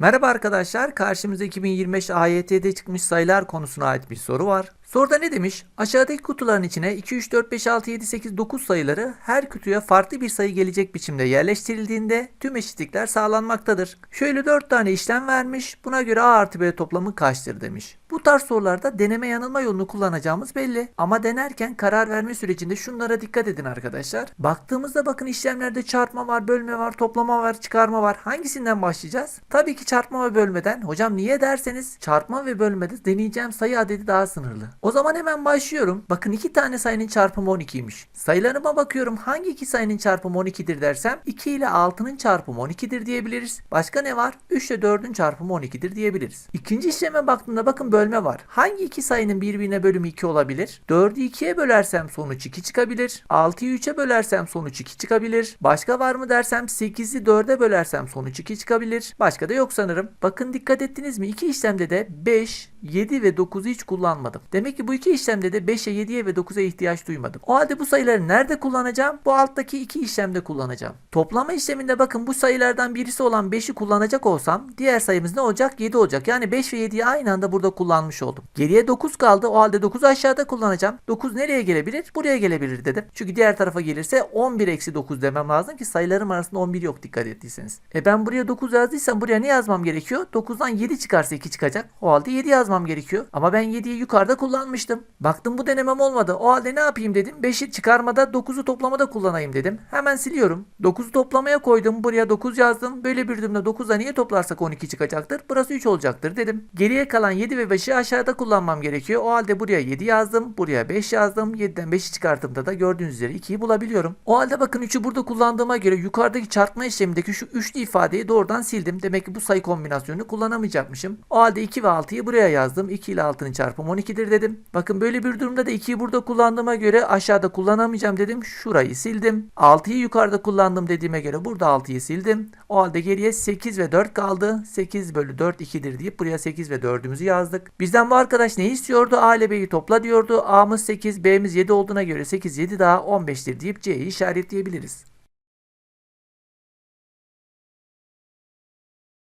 Merhaba arkadaşlar, karşımızda 2025 AYT'de çıkmış sayılar konusuna ait bir soru var. Soruda ne demiş? Aşağıdaki kutuların içine 2, 3, 4, 5, 6, 7, 8, 9 sayıları her kutuya farklı bir sayı gelecek biçimde yerleştirildiğinde tüm eşitlikler sağlanmaktadır. Şöyle 4 tane işlem vermiş, buna göre A artı B toplamı kaçtır demiş. Bu tarz sorularda deneme yanılma yolunu kullanacağımız belli. Ama denerken karar verme sürecinde şunlara dikkat edin arkadaşlar. Baktığımızda bakın işlemlerde çarpma var, bölme var, toplama var, çıkarma var. Hangisinden başlayacağız? Tabii ki çarpma ve bölmeden. Hocam niye derseniz çarpma ve bölmede deneyeceğim sayı adedi daha sınırlı. O zaman hemen başlıyorum. Bakın iki tane sayının çarpımı 12'ymiş. Sayılarıma bakıyorum hangi iki sayının çarpımı 12'dir dersem 2 ile 6'nın çarpımı 12'dir diyebiliriz. Başka ne var? 3 ile 4'ün çarpımı 12'dir diyebiliriz. İkinci işleme baktığımda bakın bölme var. Hangi iki sayının birbirine bölümü 2 olabilir? 4'ü 2'ye bölersem sonuç 2 çıkabilir. 6'yı 3'e bölersem sonuç 2 çıkabilir. Başka var mı dersem 8'i 4'e bölersem sonuç 2 çıkabilir. Başka da yok sanırım. Bakın dikkat ettiniz mi? İki işlemde de 5, 7 ve 9'u hiç kullanmadım. Demek ki bu iki işlemde de 5'e, 7'ye ve 9'a ihtiyaç duymadım. O halde bu sayıları nerede kullanacağım? Bu alttaki iki işlemde kullanacağım. Toplama işleminde bakın bu sayılardan birisi olan 5'i kullanacak olsam diğer sayımız ne olacak? 7 olacak. Yani 5 ve 7'yi aynı anda burada kullanmış oldum. Geriye 9 kaldı. O halde 9'u aşağıda kullanacağım. 9 nereye gelebilir? Buraya gelebilir dedim. Çünkü diğer tarafa gelirse 11 eksi 9 demem lazım ki sayılarım arasında 11 yok dikkat ettiyseniz. E ben buraya 9 yazdıysam buraya ne yazmam gerekiyor? 9'dan 7 çıkarsa 2 çıkacak. O halde 7 yazmam gerekiyor. Ama ben 7'yi yukarıda kullanmıştım. Baktım bu denemem olmadı. O halde ne yapayım dedim. 5'i çıkarmada 9'u toplamada kullanayım dedim. Hemen siliyorum. 9'u toplamaya koydum. Buraya 9 yazdım. Böyle bir durumda 9'a niye toplarsak 12 çıkacaktır? Burası 3 olacaktır dedim. Geriye kalan 7 ve 5'i aşağıda kullanmam gerekiyor. O halde buraya 7 yazdım. Buraya 5 yazdım. 7'den 5'i çıkarttığımda da gördüğünüz üzere 2'yi bulabiliyorum. O halde bakın 3'ü burada kullandığıma göre yukarıdaki çarpma işlemindeki şu üçlü ifadeyi doğrudan sildim. Demek ki bu sayı kombinasyonunu kullanamayacakmışım. O halde 2 ve 6'yı buraya yazdım. 2 ile 6'nın çarpımı 12'dir dedim. Bakın böyle bir durumda da 2'yi burada kullandığıma göre aşağıda kullanamayacağım dedim. Şurayı sildim. 6'yı yukarıda kullandım dediğime göre burada 6'yı sildim. O halde geriye 8 ve 4 kaldı. 8 bölü 4 2'dir deyip buraya 8 ve 4'ümüzü yazdık. Bizden bu arkadaş ne istiyordu? A ile B'yi topla diyordu. A'mız 8, B'miz 7 olduğuna göre 8, 7 daha 15'tir deyip C'yi işaretleyebiliriz.